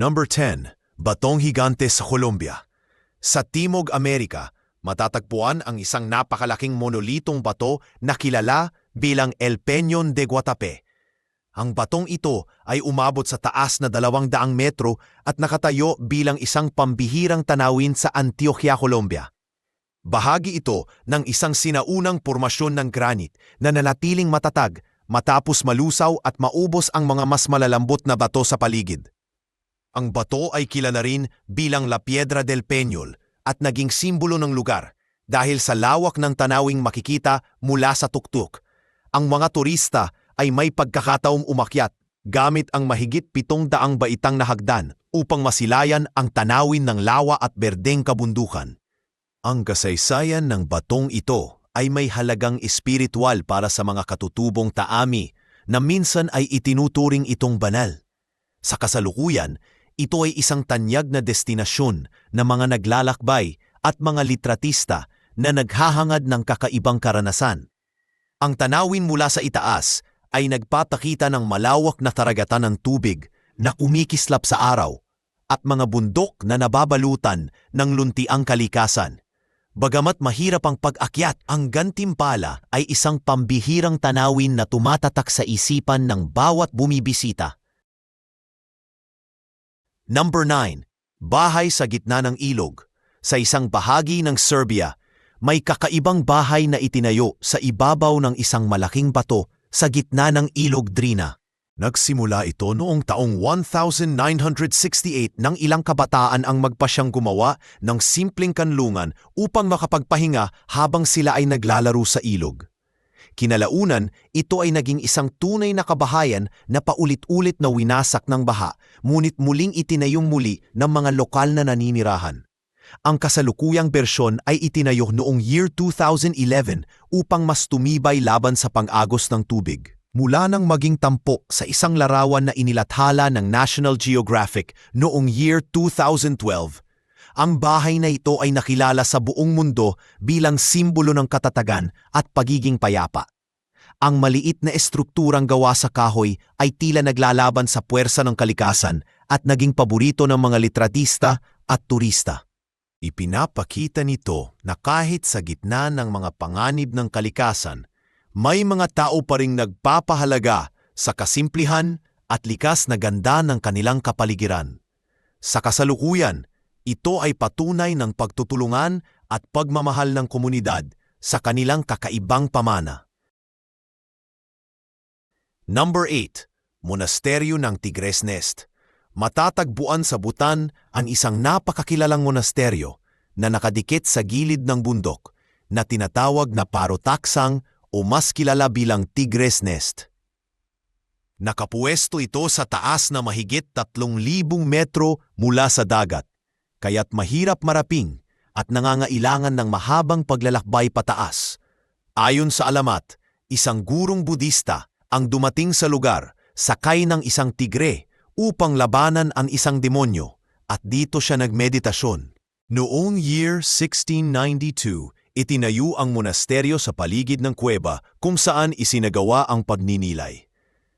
Number 10. Batong Higante sa Colombia. Sa Timog Amerika, matatagpuan ang isang napakalaking monolitong bato na kilala bilang El Peñon de Guatape. Ang batong ito ay umabot sa taas na dalawang daang metro at nakatayo bilang isang pambihirang tanawin sa Antioquia, Colombia. Bahagi ito ng isang sinaunang pormasyon ng granite na nanatiling matatag matapos malusaw at maubos ang mga mas malalambot na bato sa paligid. Ang bato ay kilala rin bilang La Piedra del Peñol at naging simbolo ng lugar dahil sa lawak ng tanawing makikita mula sa tuktok. Ang mga turista ay may pagkakataong umakyat gamit ang mahigit pitong daang baitang na hagdan upang masilayan ang tanawin ng lawa at berdeng kabundukan. Ang kasaysayan ng batong ito ay may halagang espiritual para sa mga katutubong taami na minsan ay itinuturing itong banal. Sa kasalukuyan, ito ay isang tanyag na destinasyon ng mga naglalakbay at mga litratista na naghahangad ng kakaibang karanasan. Ang tanawin mula sa itaas ay nagpapakita ng malawak na taragatan ng tubig na kumikislap sa araw at mga bundok na nababalutan ng luntiang kalikasan. Bagamat mahirap ang pag-akyat, ang gantimpala ay isang pambihirang tanawin na tumatatak sa isipan ng bawat bumibisita. Number 9. Bahay sa gitna ng ilog. Sa isang bahagi ng Serbia, may kakaibang bahay na itinayo sa ibabaw ng isang malaking bato sa gitna ng ilog Drina. Nagsimula ito noong taong 1968 nang ilang kabataan ang magpasyang gumawa ng simpleng kanlungan upang makapagpahinga habang sila ay naglalaro sa ilog. Kinalaunan, ito ay naging isang tunay na kabahayan na paulit-ulit na winasak ng baha, ngunit muling itinayong muli ng mga lokal na naninirahan. Ang kasalukuyang bersyon ay itinayo noong year 2011 upang mas tumibay laban sa pang-agos ng tubig. Mula nang maging tampo sa isang larawan na inilathala ng National Geographic noong year 2012, ang bahay na ito ay nakilala sa buong mundo bilang simbolo ng katatagan at pagiging payapa. Ang maliit na estrukturang gawa sa kahoy ay tila naglalaban sa puwersa ng kalikasan at naging paborito ng mga litratista at turista. Ipinapakita nito na kahit sa gitna ng mga panganib ng kalikasan, may mga tao pa ring nagpapahalaga sa kasimplihan at likas na ganda ng kanilang kapaligiran. Sa kasalukuyan, ito ay patunay ng pagtutulungan at pagmamahal ng komunidad sa kanilang kakaibang pamana. Number 8. Monasteryo ng Tigres Nest. Matatagpuan sa Butan ang isang napakakilalang monasteryo na nakadikit sa gilid ng bundok na tinatawag na Parotaksang o mas kilala bilang Tigres Nest. Nakapuesto ito sa taas na mahigit 3,000 metro mula sa dagat kaya't mahirap maraping at nangangailangan ng mahabang paglalakbay pataas. Ayon sa alamat, isang gurong budista ang dumating sa lugar sakay ng isang tigre upang labanan ang isang demonyo at dito siya nagmeditasyon. Noong year 1692, itinayo ang monasteryo sa paligid ng kuweba kung saan isinagawa ang pagninilay.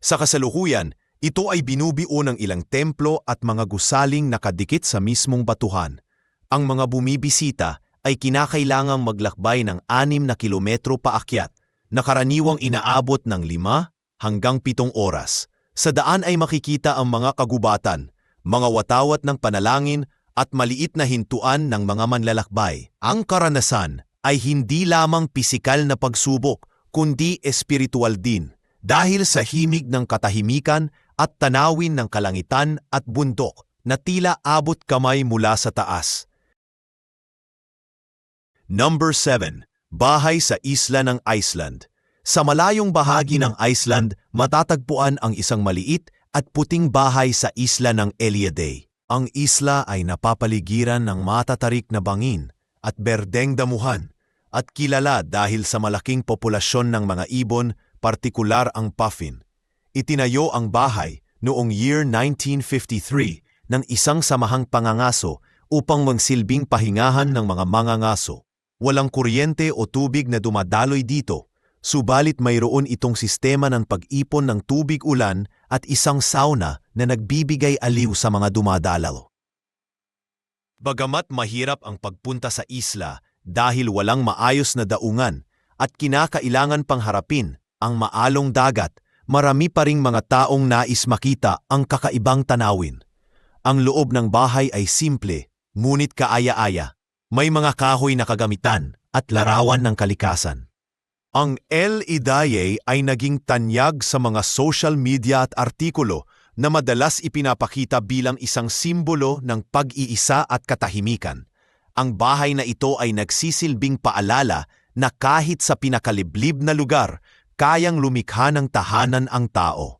Sa kasalukuyan, ito ay binubio ng ilang templo at mga gusaling nakadikit sa mismong batuhan. Ang mga bumibisita ay kinakailangang maglakbay ng anim na kilometro paakyat na karaniwang inaabot ng lima hanggang pitong oras. Sa daan ay makikita ang mga kagubatan, mga watawat ng panalangin at maliit na hintuan ng mga manlalakbay. Ang karanasan ay hindi lamang pisikal na pagsubok, kundi espiritual din dahil sa himig ng katahimikan at tanawin ng kalangitan at bundok na tila abot kamay mula sa taas. Number 7. Bahay sa isla ng Iceland. Sa malayong bahagi ng Iceland, matatagpuan ang isang maliit at puting bahay sa isla ng Eliade. Ang isla ay napapaligiran ng matatarik na bangin at berdeng damuhan at kilala dahil sa malaking populasyon ng mga ibon, partikular ang puffin. Itinayo ang bahay noong year 1953 ng isang samahang pangangaso upang magsilbing pahingahan ng mga mangangaso. Walang kuryente o tubig na dumadaloy dito, subalit mayroon itong sistema ng pag-ipon ng tubig ulan at isang sauna na nagbibigay aliw sa mga dumadalaw. Bagamat mahirap ang pagpunta sa isla dahil walang maayos na daungan at kinakailangan pang harapin ang maalong dagat, marami pa ring mga taong nais makita ang kakaibang tanawin. Ang loob ng bahay ay simple, ngunit kaaya-aya. May mga kahoy na kagamitan at larawan ng kalikasan. Ang El Idaye ay naging tanyag sa mga social media at artikulo na madalas ipinapakita bilang isang simbolo ng pag-iisa at katahimikan. Ang bahay na ito ay nagsisilbing paalala na kahit sa pinakaliblib na lugar, kayang lumikha ng tahanan ang tao.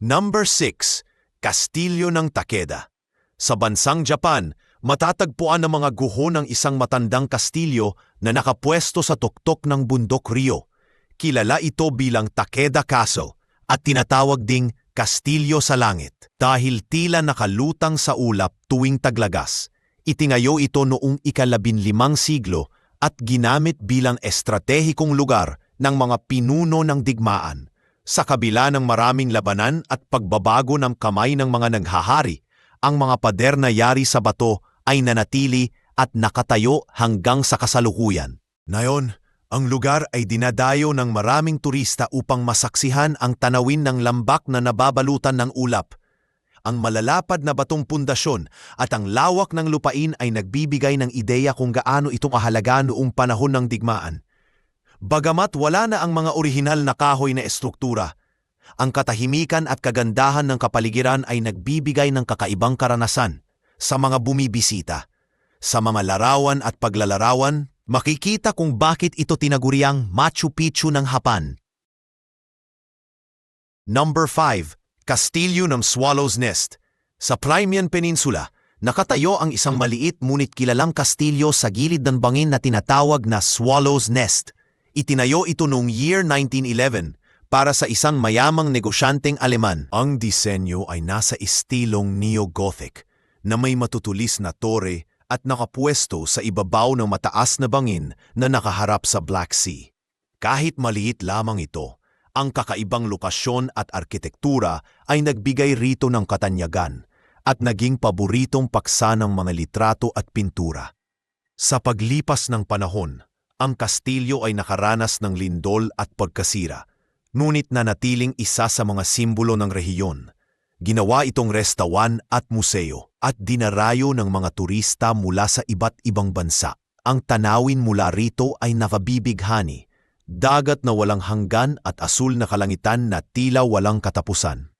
Number 6. Kastilyo ng Takeda Sa bansang Japan, matatagpuan ang mga guho ng isang matandang kastilyo na nakapwesto sa tuktok ng bundok Rio. Kilala ito bilang Takeda Castle at tinatawag ding Kastilyo sa Langit dahil tila nakalutang sa ulap tuwing taglagas. Itingayo ito noong ikalabinlimang siglo at ginamit bilang estratehikong lugar ng mga pinuno ng digmaan. Sa kabila ng maraming labanan at pagbabago ng kamay ng mga naghahari, ang mga pader na yari sa bato ay nanatili at nakatayo hanggang sa kasalukuyan. Ngayon, ang lugar ay dinadayo ng maraming turista upang masaksihan ang tanawin ng lambak na nababalutan ng ulap. Ang malalapad na batong pundasyon at ang lawak ng lupain ay nagbibigay ng ideya kung gaano itong ahalaga noong panahon ng digmaan. Bagamat wala na ang mga orihinal na kahoy na estruktura, ang katahimikan at kagandahan ng kapaligiran ay nagbibigay ng kakaibang karanasan sa mga bumibisita. Sa mga larawan at paglalarawan, makikita kung bakit ito tinaguriang Machu Picchu ng Hapan. Number 5. Kastilyo ng Swallow's Nest Sa Crimean Peninsula, nakatayo ang isang maliit ngunit kilalang kastilyo sa gilid ng bangin na tinatawag na Swallow's Nest. Itinayo ito noong year 1911 para sa isang mayamang negosyanteng Aleman. Ang disenyo ay nasa estilong neo-Gothic na may matutulis na tore at nakapwesto sa ibabaw ng mataas na bangin na nakaharap sa Black Sea. Kahit maliit lamang ito, ang kakaibang lokasyon at arkitektura ay nagbigay rito ng katanyagan at naging paboritong paksa ng mga litrato at pintura. Sa paglipas ng panahon, ang kastilyo ay nakaranas ng lindol at pagkasira, ngunit nanatiling isa sa mga simbolo ng rehiyon. Ginawa itong restawan at museo at dinarayo ng mga turista mula sa iba't ibang bansa. Ang tanawin mula rito ay nakabibighani, dagat na walang hanggan at asul na kalangitan na tila walang katapusan.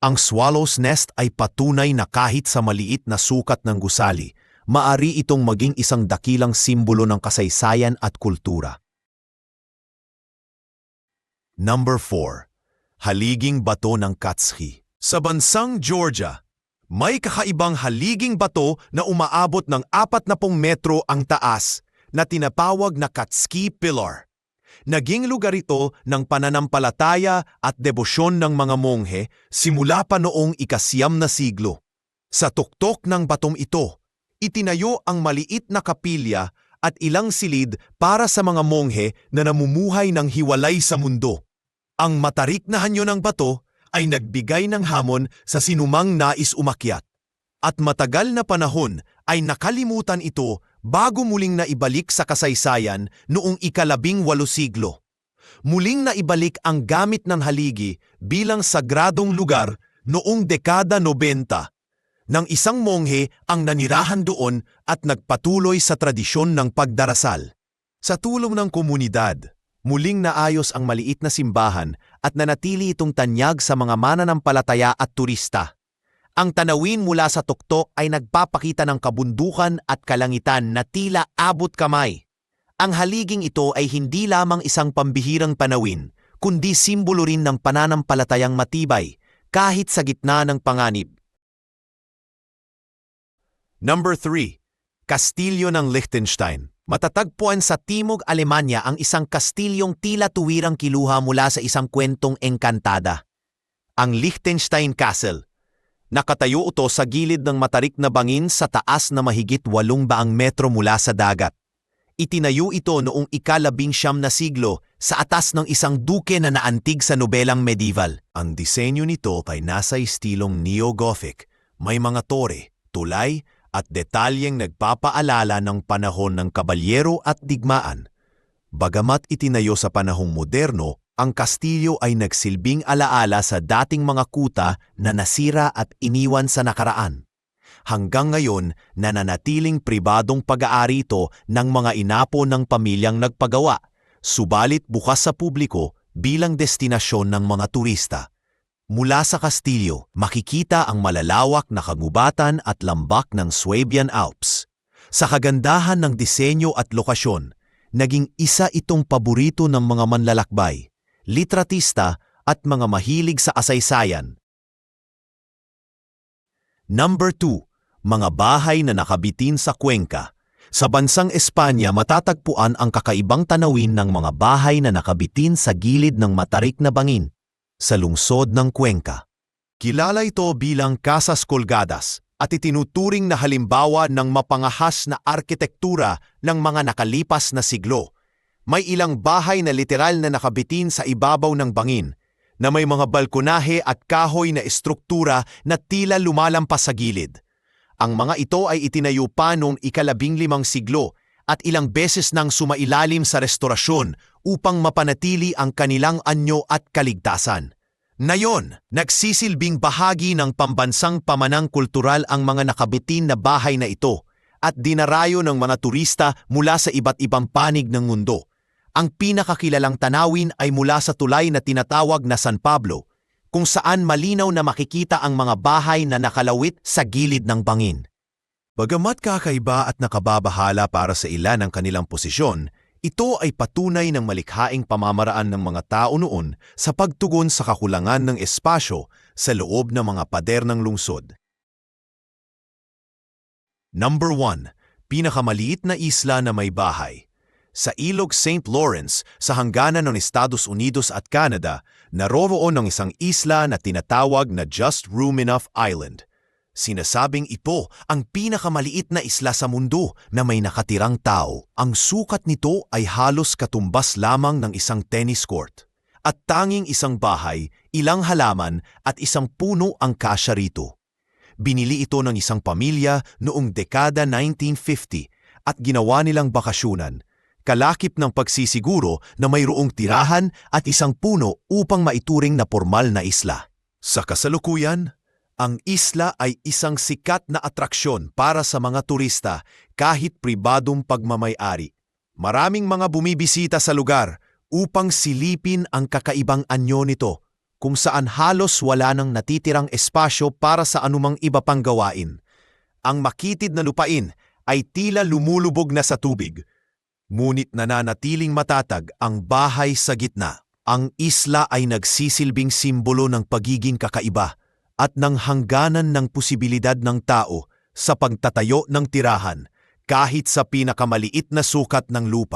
Ang swallow's nest ay patunay na kahit sa maliit na sukat ng gusali, maari itong maging isang dakilang simbolo ng kasaysayan at kultura. Number 4. Haliging Bato ng Katski Sa bansang Georgia, may kakaibang haliging bato na umaabot ng 40 metro ang taas na tinatawag na Katski Pillar. Naging lugar ito ng pananampalataya at debosyon ng mga monghe simula pa noong ikasyam na siglo. Sa tuktok ng batong ito, itinayo ang maliit na kapilya at ilang silid para sa mga monghe na namumuhay ng hiwalay sa mundo. Ang matarik na hanyo ng bato ay nagbigay ng hamon sa sinumang nais umakyat. At matagal na panahon ay nakalimutan ito bago muling naibalik sa kasaysayan noong ikalabing walo siglo. Muling naibalik ang gamit ng haligi bilang sagradong lugar noong dekada 90 ng isang monghe ang nanirahan doon at nagpatuloy sa tradisyon ng pagdarasal. Sa tulong ng komunidad, muling naayos ang maliit na simbahan at nanatili itong tanyag sa mga mananampalataya at turista. Ang tanawin mula sa tuktok ay nagpapakita ng kabundukan at kalangitan na tila abot kamay. Ang haliging ito ay hindi lamang isang pambihirang panawin, kundi simbolo rin ng pananampalatayang matibay, kahit sa gitna ng panganib. Number 3. Kastilyo ng Liechtenstein Matatagpuan sa Timog Alemanya ang isang kastilyong tila tuwirang kiluha mula sa isang kwentong engkantada. Ang Liechtenstein Castle Nakatayo ito sa gilid ng matarik na bangin sa taas na mahigit 800 metro mula sa dagat. Itinayo ito noong ikalabing siyam na siglo sa atas ng isang duke na naantig sa nobelang medieval. Ang disenyo nito ay nasa estilong neo-Gothic. May mga tore, tulay at detalyeng nagpapaalala ng panahon ng kabalyero at digmaan. Bagamat itinayo sa panahong moderno, ang kastilyo ay nagsilbing alaala sa dating mga kuta na nasira at iniwan sa nakaraan. Hanggang ngayon, nananatiling pribadong pag-aari ito ng mga inapo ng pamilyang nagpagawa, subalit bukas sa publiko bilang destinasyon ng mga turista. Mula sa kastilyo, makikita ang malalawak na kagubatan at lambak ng Swabian Alps. Sa kagandahan ng disenyo at lokasyon, naging isa itong paborito ng mga manlalakbay, litratista at mga mahilig sa asaysayan. Number 2. Mga bahay na nakabitin sa Cuenca. Sa bansang Espanya matatagpuan ang kakaibang tanawin ng mga bahay na nakabitin sa gilid ng matarik na bangin sa lungsod ng Cuenca. Kilala ito bilang Casas Colgadas at itinuturing na halimbawa ng mapangahas na arkitektura ng mga nakalipas na siglo. May ilang bahay na literal na nakabitin sa ibabaw ng bangin na may mga balkonahe at kahoy na estruktura na tila lumalampas sa gilid. Ang mga ito ay itinayo pa noong ikalabing limang siglo at ilang beses nang sumailalim sa restorasyon upang mapanatili ang kanilang anyo at kaligtasan. Ngayon, nagsisilbing bahagi ng pambansang pamanang kultural ang mga nakabitin na bahay na ito at dinarayo ng mga turista mula sa iba't ibang panig ng mundo. Ang pinakakilalang tanawin ay mula sa tulay na tinatawag na San Pablo, kung saan malinaw na makikita ang mga bahay na nakalawit sa gilid ng bangin. Bagamat kakaiba at nakababahala para sa ilan ang kanilang posisyon, ito ay patunay ng malikhaing pamamaraan ng mga tao noon sa pagtugon sa kakulangan ng espasyo sa loob ng mga pader ng lungsod. Number 1. Pinakamaliit na isla na may bahay. Sa ilog St. Lawrence sa hangganan ng Estados Unidos at Canada, naroroon ng isang isla na tinatawag na Just Room Enough Island. Sinasabing ito ang pinakamaliit na isla sa mundo na may nakatirang tao. Ang sukat nito ay halos katumbas lamang ng isang tennis court. At tanging isang bahay, ilang halaman at isang puno ang kasya rito. Binili ito ng isang pamilya noong dekada 1950 at ginawa nilang bakasyunan, kalakip ng pagsisiguro na mayroong tirahan at isang puno upang maituring na formal na isla. Sa kasalukuyan, ang isla ay isang sikat na atraksyon para sa mga turista kahit pribadong pagmamayari. Maraming mga bumibisita sa lugar upang silipin ang kakaibang anyo nito kung saan halos wala nang natitirang espasyo para sa anumang iba pang gawain. Ang makitid na lupain ay tila lumulubog na sa tubig. Ngunit nananatiling matatag ang bahay sa gitna. Ang isla ay nagsisilbing simbolo ng pagiging kakaiba at ng hangganan ng posibilidad ng tao sa pagtatayo ng tirahan kahit sa pinakamaliit na sukat ng lupa.